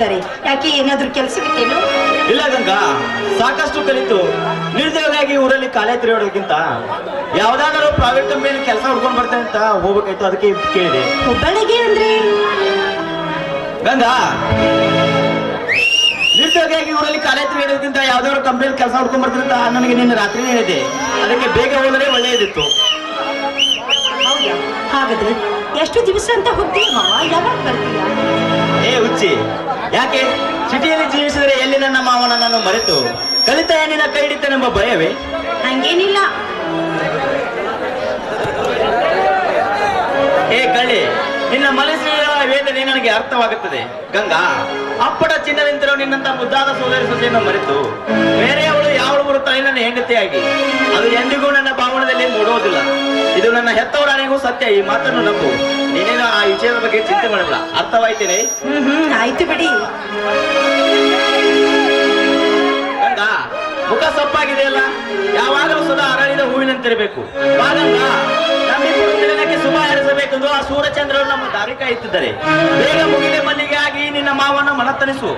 ಇದ್ದಾರೆ ಯಾಕೆ ಏನಾದ್ರೂ ಕೆಲಸವಿತ್ತೇನು ಇಲ್ಲ ಗಂಗಾ ಸಾಕಷ್ಟು ಕಲಿತು. ನಿರುದ್ಯೋಗಿಯಾಗಿ ಊರಲ್ಲಿ ಕಾಲೇ ತಿರುಗಾಡೋದಕ್ಕಿಂತ ಯಾವ್ದಾದ್ರು ಪ್ರೈವೇಟ್ ಕಂಪನಿಯಲ್ಲಿ ಕೆಲಸ ಹುಡ್ಕೊಂಡ್ ಬರ್ತೇನೆ ಅಂತ ಹೋಗ್ಬೇಕಾಯ್ತು ಅದಕ್ಕೆ ಕೇಳಿದೆ. ಹುಬ್ಬಳ್ಳಿಗೆ ಅಂದ್ರೆ? ಗಂಗಾ ನಿರುದ್ಯೋಗಿಯಾಗಿ ಊರಲ್ಲಿ ಕಾಲೇ ತಿರುಗಾಡೋದಕ್ಕಿಂತ ಯಾವ್ದಾದ್ರು ಕಂಪನಿಯಲ್ಲಿ ಕೆಲಸ ಹುಡ್ಕೊಂಡ್ ಬರ್ತೇನೆ ಅಂತ ನನಗೆ ನಿನ್ನೆ ರಾತ್ರಿ ಹೇಳಿದೆ. ಅದಕ್ಕೆ ಬೇಗ ಹೋದರೆ ಒಳ್ಳೆಯದಿತ್ತು. ಹಾಗಾದ್ರೆ ಎಷ್ಟು ದಿವಸ ಅಂತ ಹೋಗ್ತೀವಿ ಯಾವಾಗ ಬರ್ತೀಯ? ಏ ಹುಚ್ಚಿ ಯಾಕೆ? ಸಿಟಿಯಲ್ಲಿ ಜೀವಿಸಿದರೆ ಎಲ್ಲಿ ನನ್ನ ಮಾವ ನನ್ನನ್ನು ಮರೆತು? ಕಲಿತ ಹೆಣ್ಣಿನ ಕೈ ಹಿಡಿತನೆಂಬ ಭಯವೇ? ಹಂಗೇನಿಲ್ಲ. ಏ ಕಳ್ಳಿ ನಿನ್ನ ಮನಸ್ಸಿನ ವೇದನೆ ನನಗೆ ಅರ್ಥವಾಗುತ್ತದೆ. ಗಂಗಾ ಅಪ್ಪಟ ಚಿನ್ನದಿಂತಿರೋ ನಿನ್ನಂತ ಮುದ್ದಾದ ಸೋದರಿ ಸೊಸೆಯನ್ನು ಮರೆತು ಬೇರೆಯವಳು ಯಾವಳು ಬರುತ್ತಾನೆ ನನ್ನ ಹೆಂಡತಿಯಾಗಿ? ಅದು ಎಂದಿಗೂ ನನ್ನ ಭಾವನದಲ್ಲಿ ಮೂಡೋದಿಲ್ಲ ಇದು ನನ್ನ ಹೆತ್ತವರನೆಗೂ ಸತ್ಯ ಈ ಮಾತನ್ನು ನಂಬು. ನೀನೇನು ಆ ವಿಷಯದ ಬಗ್ಗೆ ಚಿಂತೆ ಮಾಡಲ್ಲ ಅರ್ಥವಾಯ್ತೇನೆ? ಹ್ಮ್ ಆಯ್ತು ಬಿಡಿ. ಮುಖ ಮುಖ ಸೊಪ್ಪಾಗಿದೆಯಲ್ಲ? ಯಾವಾಗಲೂ ಸದಾ ಅರಳಿದ ಹೂವಿನಂತಿರಬೇಕು. ಬಾ ಗಂಗಾ ನಮ್ಮಿಬ್ಬರು ಶುಭ ಹಾರೈಸಬೇಕೆಂದು ಆ ಸೂರ್ಯಚಂದ್ರರು ನಮ್ಮ ದಾರಿ ಕಾಯುತ್ತಿದ್ದಾರೆ. ಬೇಗ ಮುಗಿದ ಮಲ್ಲಿಗೆ ಆಗಿ ನಿನ್ನ ಮಾವನ್ನ ಮನತನಿಸು.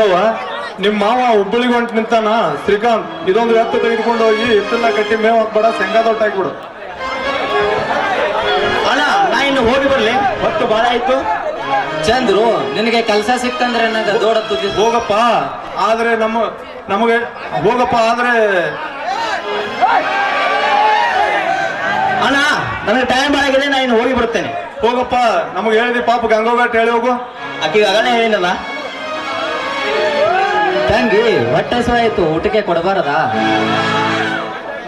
ಗಂಗವ್ವ ನಿಮ್ ಮಾವ ಹುಬ್ಬಳ್ಳಿಗೆ ಹೊಂಟ್ ನಿಂತಾನ? ಶ್ರೀಕಾಂತ್ ಇದೊಂದು ಎತ್ತು ತೆಗೆದುಕೊಂಡು ಹೋಗಿ ಎತ್ತನ್ನ ಕಟ್ಟಿ ಮೇವ್ ಹಾಕ್ಬೇಡ ಶೇಂಗಾ ದೊಡ್ಡ ಹಾಕ್ಬಿಡು. ಅಣ್ಣ ನಾ ಇನ್ನು ಹೋಗಿ ಬರ್ಲಿ. ಹೊತ್ತು ಬಾಳ ಆಯ್ತು. ಚಂದ್ರು ನಿನಗೆ ಕೆಲಸ ಸಿಕ್ತಂದ್ರೆ ದೊಡ್ಡ ಹೋಗಪ್ಪ ಆದ್ರೆ ನಮ್ಮ ನಮಗೆ ಹೋಗಪ್ಪ ಆದ್ರೆ ಅಣ್ಣ ನನಗೆ ಟೈಮ್ ಆಗಿದೆ ನಾ ಇನ್ನು ಹೋಗಿ ಬರ್ತೇನೆ. ಹೋಗಪ್ಪ ನಮಗೆ ಹೇಳಿದಿ ಪಾಪ ಗಂಗೋಘಾಟ್ ಹೇಳಿ ಹೋಗು. ಆಕೆಗೆ ಆಗಲೇ ಹೇಳಿನಲ್ಲ. ತಂಗಿ ಹೊಟ್ಟೆ ಆಯ್ತು ಊಟಕ್ಕೆ ಕೊಡಬಾರದಾ?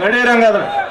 ನಡೀರಂಗಾದ್ರೆ.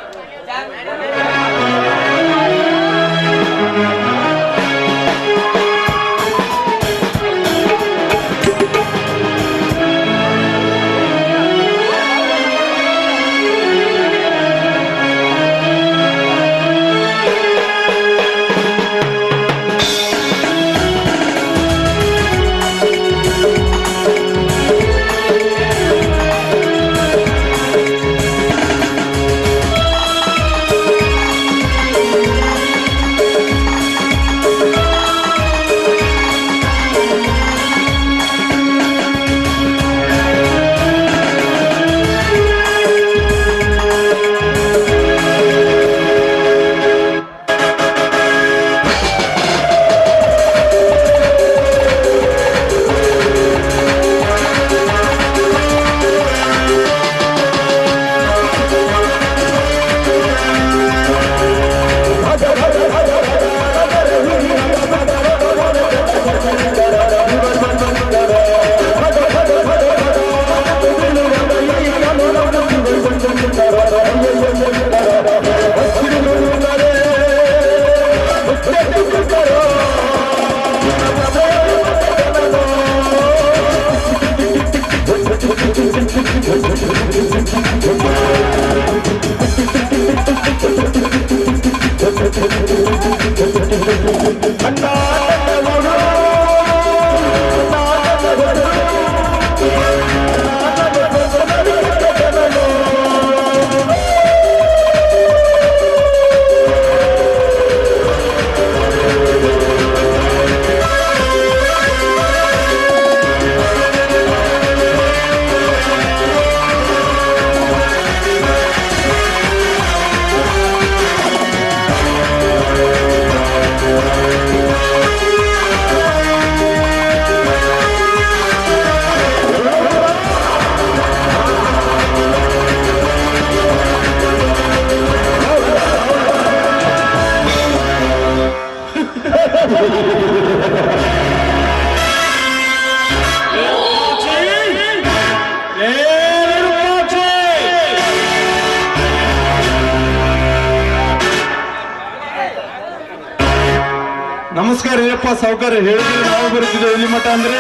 ಸಾವುಕಾರ ಹೇಳಿದ್ರೆ ನಾವು ಬರ್ತಿದ್ದೇವೆ ಇಲ್ಲಿ ಮಠ ಅಂದ್ರೆ?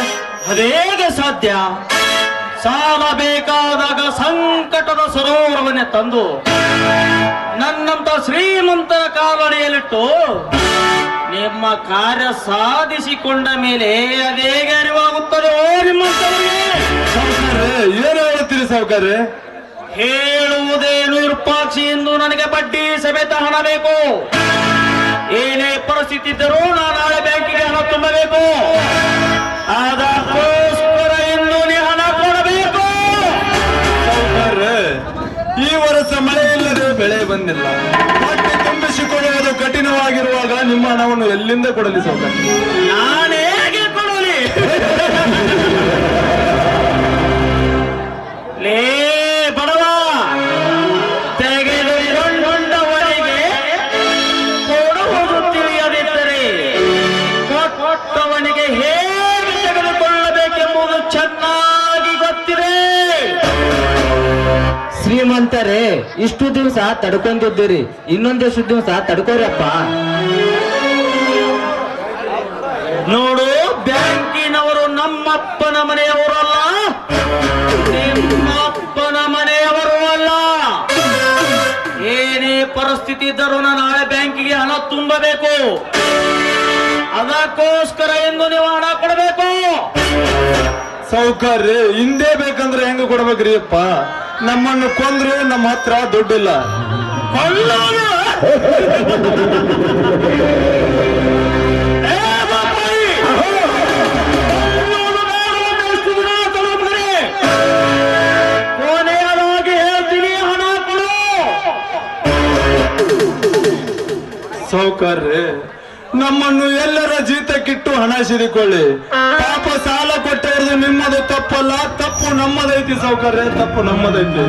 ಅದೇಗೆ ಸಾಧ್ಯ. ಸಾಲ ಬೇಕಾದಾಗ ಸಂಕಟದ ಸರೋವರವನ್ನೇ ತಂದು ನನ್ನಂತ ಶ್ರೀಮಂತರ ಕಾಲಡಿಯಲ್ಲಿಟ್ಟು ನಿಮ್ಮ ಕಾರ್ಯ ಸಾಧಿಸಿಕೊಂಡ ಮೇಲೆ ಅದೇಗೆ ಅರಿವಾಗುತ್ತದೆ ಓ ಏನು ಹೇಳುತ್ತೀರಿ ಸಾವುಕಾರ? ಹೇಳುವುದೇನು ಇರ್ಪಾಕ್ಷಿ ಎಂದು ನನಗೆ ಬಡ್ಡಿ ಸಮೇತ ಹಣ ಬೇಕು ಏನೇ ಪರಿಸ್ಥಿತಿ ಇದ್ದರೂ ನಾನು ನಾಳೆ ಬ್ಯಾಂಕಿಗೆ ಹಣ ತುಂಬಬೇಕು. ಅದಕ್ಕೋಸ್ಕರ ಎಂದು ನೀ ಹಣ ಕೊಡಬೇಕು. ಈ ವರ್ಷ ಮಳೆ ಇಲ್ಲದೆ ಬೆಳೆ ಬಂದಿಲ್ಲ. ಹೊಟ್ಟೆ ತುಂಬಿಸಿಕೊಳ್ಳುವುದು ಕಠಿಣವಾಗಿರುವಾಗ ನಿಮ್ಮ ಹಣವನ್ನು ಎಲ್ಲಿಂದ ಕೊಡಲಿ ಸೌಕರ್ಯ? ನಾನೇ ಹೇಗೆ ಕೊಡಲಿ? ಲೇ ಶ್ರೀಮಂತರೇ ಇಷ್ಟು ದಿವಸ ತಡ್ಕೊಂಡಿದ್ದೀರಿ ಇನ್ನೊಂದಿಷ್ಟು ದಿವಸ ತಡ್ಕೋರಪ್ಪ. ನೋಡು ಬ್ಯಾಂಕಿನವರು ನಮ್ಮಪ್ಪನ ಮನೆಯವರಲ್ಲ ನಿಮ್ಮಪ್ಪನ ಮನೆಯವರು ಅಲ್ಲ. ಏನೇ ಪರಿಸ್ಥಿತಿ ಇದ್ದರೂ ನಾನು ನಾಳೆ ಬ್ಯಾಂಕಿಗೆ ಹಣ ತುಂಬಬೇಕು. ಅದಕ್ಕೋಸ್ಕರ ಎಂದು ನೀವು ಹಣ ಕೊಡಬೇಕು. ಸೌಕರ್ಯ ಹಿಂದೆ ಬೇಕಂದ್ರೆ ಹೆಂಗ ಕೊಡ್ಬೇಕ್ರಿ ಅಪ್ಪ ನಮ್ಮನ್ನು ಕೊಂದ್ರು ನಮ್ಮ ಹತ್ರ ದುಡ್ಡಿಲ್ಲ. ಸೌಕರ್ಯ ನಮ್ಮನ್ನು ಎಲ್ಲರ ಜೀತಕ್ಕಿಟ್ಟು ಹಣ ಸಿರಿಕೊಳ್ಳಿ ಪಾಪ ಸಾಲ ಕೊಟ್ಟ ಕೊಟ್ಟವ್ರದ್ದು ನಿಮ್ಮದು ತಪ್ಪಲ್ಲ ತಪ್ಪು ನಮ್ಮದೈತಿ ಸೌಕರ್ಯ ತಪ್ಪು ನಮ್ಮದೈತಿ.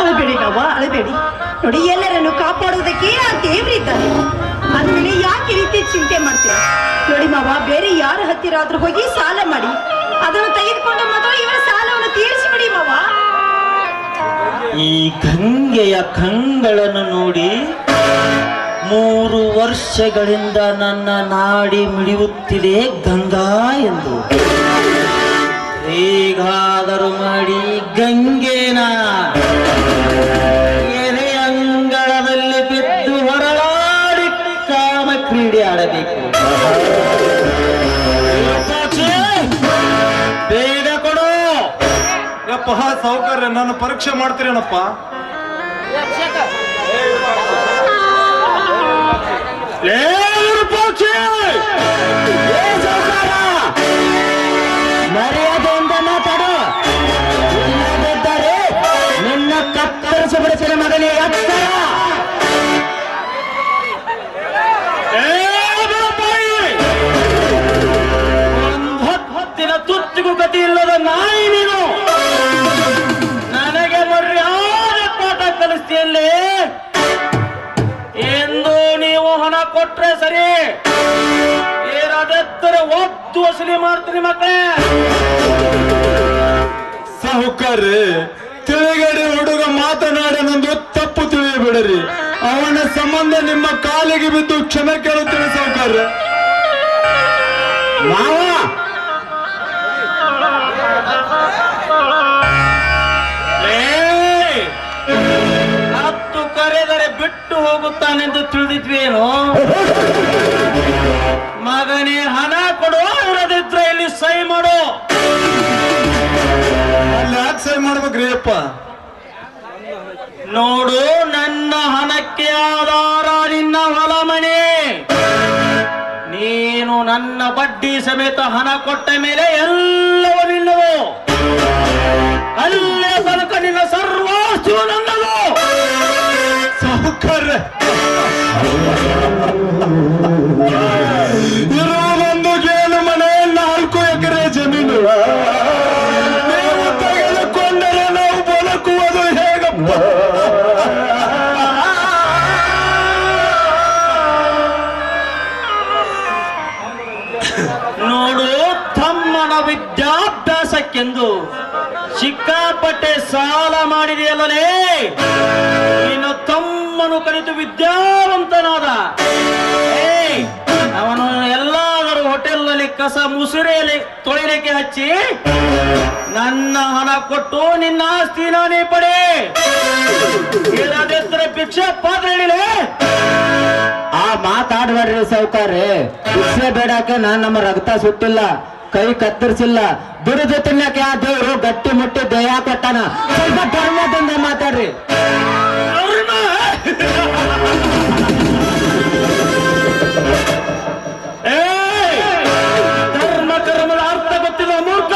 ಅಳಬೇಡಿ ನಾವು ಅಳಬೇಡಿ. ನೋಡಿ ಎಲ್ಲರನ್ನು ಕಾಪಾಡೋದಕ್ಕೆ ಆ ದೇವರಿದ್ದಾರೆ. ಅಂದ್ಮೇಲೆ ಯಾಕೆ ಈ ರೀತಿ ಚಿಂತೆ ಮಾಡ್ತೀರ? ನೋಡಿ ಮಾವ ಬೇರೆ ಯಾರ ಹತ್ತಿರ ಆದ್ರೂ ಹೋಗಿ ಸಾಲ ಮಾಡಿ. ಅದನ್ನು ತೆಗೆದುಕೊಂಡು ಮಾತ್ರ ಇವರ ಸಾಲವನ್ನು ತೀರಿಸಿಬಿಡಿ ಮಾವ. ಈ ಗಂಗೆಯ ಕಂಗಳನ್ನು ನೋಡಿ ಮೂರು ವರ್ಷಗಳಿಂದ ನನ್ನ ನಾಡಿ ಮಿಡಿಯುತ್ತಿದೆ ಗಂಗಾ ಎಂದು. ಹೇಗಾದರೂ ಮಾಡಿ ಗಂಗೆನ ಎದೆ ಅಂಗಳದಲ್ಲಿ ಬಿದ್ದು ಹೊರಳಾಡಿ ಕಾಮ ಕ್ರೀಡೆ ಆಡಬೇಕು ಬೇಗ ಕೊಡು. ಯಪ್ಪ, ಸೌಕರ್ಯ ನಾನು ಪರೀಕ್ಷೆ ಮಾಡ್ತೀರೇನಪ್ಪ? ಮರ್ಯಾದೆಯಿಂದ ಮಾತಾಡು ಇಲ್ಲದಿದ್ದರೆ ನಿನ್ನ ಕತ್ತರಿಸಿ ಬಿಡಿಸಿದ ಮಗನೇ ಎತ್ತರ. ಹೊತ್ತಿನ ತುತ್ತಿಗೂ ಗತಿ ಇಲ್ಲದ ನಾಯಿ ನೀನು. ಕೊಟ್ರೆ ಸರಿ. ಏನಾದ್ರೆ ಒತ್ತು ವಸೂಲಿ ಮಾಡ್ತೀನಿ ಮಕ್ಕಳೇ ಸಾಹುಕಾರಿ, ತಿಳಿಗಡೆ ಹುಡುಗ ಮಾತನಾಡನೊಂದು ತಪ್ಪು ತಿಳಿಯಬೇಡರಿ. ಅವನ ಸಂಬಂಧ ನಿಮ್ಮ ಕಾಲಿಗೆ ಬಿದ್ದು ಕ್ಷಮೆ ಕೇಳುತ್ತೇನೆ ಸಾಹುಕಾರ. ಮಾವ ಬಿಟ್ಟು ಹೋಗುತ್ತಾನೆಂದು ತಿಳಿದಿದ್ವೇನು? ಮಗನೇ ಹಣ ಕೊಡು ಇರದಿದ್ರೆ ಇಲ್ಲಿ ಸೈ ಮಾಡು. ಅಲ್ಲಿ ಯಾಕೆ ಸೈ ಮಾಡ್ಬೇಕ್ರಿ ಅಪ್ಪ? ನೋಡು ನನ್ನ ಹಣಕ್ಕೆ ಆಧಾರ ನಿನ್ನ ಹೊಲ ಮನೆ ನೀನು ನನ್ನ ಬಡ್ಡಿ ಸಮೇತ ಹಣ ಕೊಟ್ಟ ಮೇಲೆ ಎಲ್ಲವೂ ನಿನ್ನವು ಅಲ್ಲೇ ತನಕ ನಿನ್ನ ಗೇಲು ಮನೆ ನಾಲ್ಕು ಎಕರೆ ಜಮೀನು. ನೀವು ಬದುಕುವುದು ನೋಡು ತಮ್ಮನ ವಿದ್ಯಾಭ್ಯಾಸಕ್ಕೆಂದು ಸಿಕ್ಕಾಪಟ್ಟೆ ಸಾಲ ಮಾಡಿದೆಯಲ್ಲೇ ನಿನ್ನ ತಮ್ಮನು ಕಲಿತು ವಿದ್ಯಾವಂತನಾದ. ಅವನು ಎಲ್ಲಾದರೂ ಹೋಟೆಲ್ನಲ್ಲಿ ಕಸ ಮುಸುರೆಯಲ್ಲಿ ತೊಳಿಲಿಕ್ಕೆ ಹಚ್ಚಿ ನನ್ನ ಹಣ ಕೊಟ್ಟು ನಿನ್ನ ಆಸ್ತಿ ನಾನೇ ಪಡೆ. ಇಲ್ಲದಿದ್ದರೆ ಭಿಕ್ಷೆ ಪಾತ್ರ ಹೇಳಿದೆ ಆ ಮಾತಾಡ್ಬೇಡ್ರಿ ಸಾವುಕಾರ್ರೆ ಭಿಕ್ಷೆ ಬೇಡಕ್ಕೆ ನಾನ್ ನಮ್ಮ ರಕ್ತ ಸುಟ್ಟಿಲ್ಲ ಕೈ ಕತ್ತರಿಸಿಲ್ಲ. ದುಡಿದು ತಿನ್ನಕ್ಕೆ ಆ ದೇವರು ಗಟ್ಟಿ ಮುಟ್ಟಿ ದಯಾ ಕೊಟ್ಟನ. ಸ್ವಲ್ಪ ಧರ್ಮದಿಂದ ಮಾತಾಡ್ರಿ! ಧರ್ಮ ಕರ್ಮದ ಅರ್ಥ ಗೊತ್ತಿಲ್ಲ ಮೂರ್ಖ!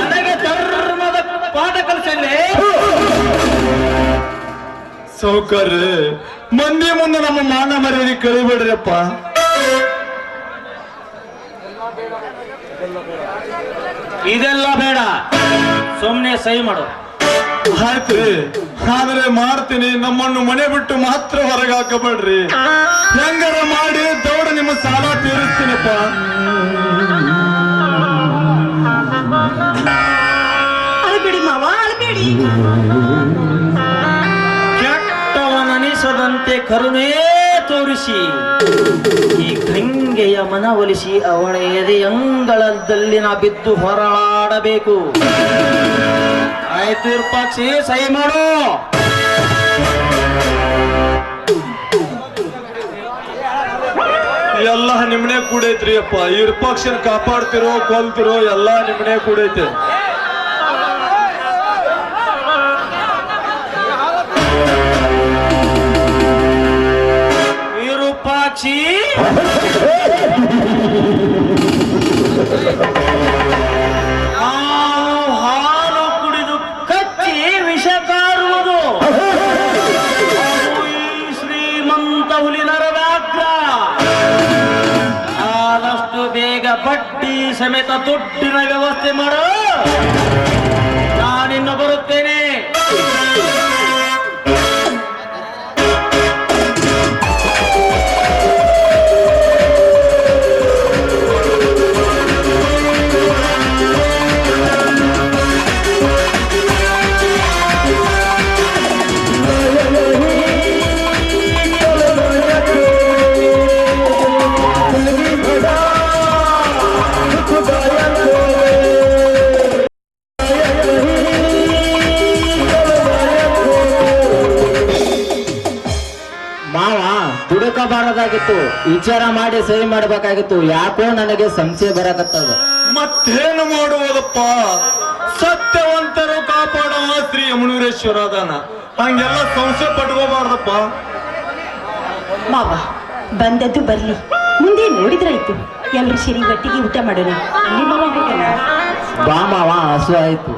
ನನಗೆ ಧರ್ಮದ ಪಾಠ ಕಲಿಸಲಿ ಮಂದಿ ಮುಂದೆ ನಮ್ಮ ಮಾನ ಮರ್ಯಾದೆ ಕಳಿಬೇಡ್ರಿಯಪ್ಪ. ಇದೆಲ್ಲ ಬೇಡ. ಸುಮ್ಮನೆ ಸಹಿ ಮಾಡು. ಆಯ್ತು ಆದ್ರೆ ಮಾಡ್ತೀನಿ ನಮ್ಮನ್ನು ಮನೆ ಬಿಟ್ಟು ಮಾತ್ರ ಹೊರಗೆ ಹಾಕಬೇಡ್ರಿ ಹೆಂಗಾರ ಮಾಡಿ ದೌಡ ನಿಮ್ಮ ಸಾಲ ತೀರಿಸ್ತೀನಪ್ಪ. ಅಳಬೇಡಿ ಮಾವ ಅಳಬೇಡಿ. ಕೆಟ್ಟವನನಿಸದಂತೆ ಕರುಣೆ ತೋರಿಸಿ ಈ ಗಂಗೆಯ ಮನವೊಲಿಸಿ ಅವಳ ಎದೆಯಂಗಳದಲ್ಲಿ ನಾ ಬಿದ್ದು ಹೊರಳಾಡಬೇಕು ಆಯ್ತು ಪಕ್ಷಿ ಸಹಿ ಮಾಡು. ಎಲ್ಲ ನಿಮ್ಮನೆ ಕೂಡೈತ್ರಿ ಅಪ್ಪ. ಇರ್ಪಕ್ಷನ್ ಕಾಪಾಡ್ತಿರೋ, ಕೊಲ್ತಿರೋ ಎಲ್ಲ ನಿಮ್ಮನೆ ಕೂಡೈತೆ. ಮೀನಾಕ್ಷಿ ನಾವು ಹಾಲು ಕುಡಿದು ಕಚ್ಚಿ ವಿಷ ಕಾರುವುದು. ಶ್ರೀಮಂತ ಹುಲಿ ನರವ್ಯಾಘ್ರ ಆದಷ್ಟು ಬೇಗ ಬಟ್ಟಿ ಸಮೇತ ದೊಡ್ಡಿನ ವ್ಯವಸ್ಥೆ ಮಾಡೋ. ವಿಚಾರ ಮಾಡಿ ಸಹಿ ಮಾಡಬೇಕಾಗಿತ್ತು. ಯಾಕೋ ನನಗೆ ಸಂಶಯ ಬರಕತ್ತದ. ಮತ್ತೇನು ಮಾಡುವುದಪ್ಪ? ಸತ್ಯವಂತರು ಕಾಪಾಡುವ ಶ್ರೀ ಯಮುನೂರೇಶ್ವರ ಅದಾನ ಹಂಗೆಲ್ಲ ಸಂಶಯ ಪಟ್ಕೋಬಾರ್ದಪ್ಪ. ಮಾವ ಬಂದದ್ದು ಬರ್ಲಿ. ಮುಂದೆ ನೋಡಿದ್ರಾಯ್ತು ಎಲ್ರು ಸೇರಿ ಗಟ್ಟಿಗೆ ಊಟ ಮಾಡೋಣ. ಅಲ್ಲಿ ಮಾವ ಬೇಕಲ್ಲ ಬಾ ಮಾವ ಹಸು ಆಯ್ತು.